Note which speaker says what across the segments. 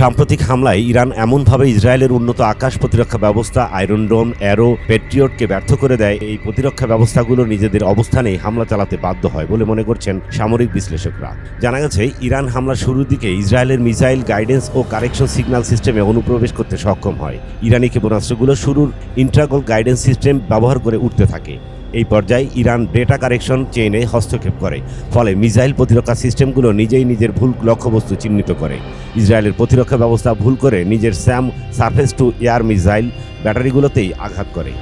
Speaker 1: সাম্প্রতিক হামলায় ইরান এমনভাবে ইসরায়েলের উন্নত আকাশ প্রতিরক্ষা ব্যবস্থা, আয়রন ডোম, অ্যারো, পেট্রিয়টকে ব্যর্থ করে দেয়। এই প্রতিরক্ষা ব্যবস্থাগুলো নিজেদের অবস্থানে হামলা চালাতে বাধ্য হয় বলে মনে করছেন সামরিক বিশ্লেষকরা। জানা গেছে, ইরান হামলার শুরুর দিকে ইসরায়েলের মিসাইল গাইডেন্স ও কারেকশন সিগন্যাল সিস্টেমে অনুপ্রবেশ করতে সক্ষম হয়। ইরানি ক্ষেপণাস্ত্রগুলো শুরুর ইন্ট্রাগল গাইডেন্স সিস্টেম ব্যবহার করে উঠতে থাকে। এই পর্যায়ে ইরান ডেটা কারেকশন চেইনে হস্তক্ষেপ করে। ফলে মিসাইল প্রতিরক্ষা সিস্টেমগুলো নিজেই নিজের ভুল লক্ষ্যবস্তু চিহ্নিত করে। ইসরায়েলের প্রতিরক্ষা ব্যবস্থা ভুল করে নিজের SAM surface to air missile ব্যাটারিগুলোতেই আঘাত করে।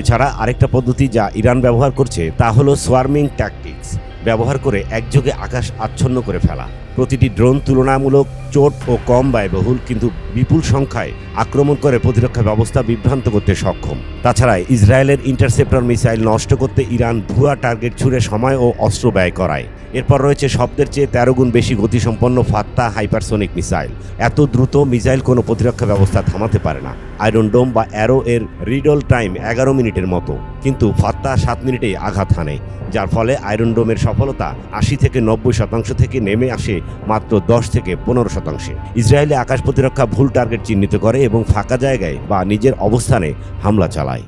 Speaker 1: এছাড়া আরেকটা পদ্ধতি যা ইরান ব্যবহার করছে তা হলো সোয়ার্মিং ট্যাকটিক্স ব্যবহার করে একযোগে আকাশ আচ্ছন্ন করে ফেলা। প্রতিটি ড্রোন তুলনামূলক চোট ও কম ব্যয়বহুল, কিন্তু বিপুল সংখ্যায় আক্রমণ করে প্রতিরক্ষা ব্যবস্থা বিভ্রান্ত করতে সক্ষম। তাছাড়া ইসরায়েলের ইন্টারসেপ্টর মিসাইল নষ্ট করতে ইরান ভুয়া টার্গেট ছুড়ে সময় ও অস্ত্র ব্যয় করায়। এরপর রয়েছে শব্দের চেয়ে তেরো গুণ বেশি গতিসম্পন্ন ফাত্তা হাইপারসোনিক মিসাইল। এত দ্রুত মিসাইল কোনো প্রতিরক্ষা ব্যবস্থা থামাতে পারে না। আয়রন ডোম বা অ্যারো এর রিডল টাইম এগারো মিনিটের মতো, কিন্তু ফাত্তা সাত মিনিটেই আঘাত হানে, যার ফলে আয়রন ডোমের সফলতা আশি থেকে নব্বই শতাংশ থেকে নেমে আসে মাত্র দশ থেকে পনেরো শতাংশে। ইসরায়েলে আকাশ প্রতিরক্ষা ভুল টার্গেট চিহ্নিত করে এবং ফাঁকা জায়গায় বা নিজের অবস্থানে হামলা চালায়।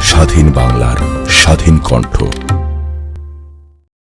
Speaker 2: স্বাধীন বাংলার স্বাধীন কণ্ঠ।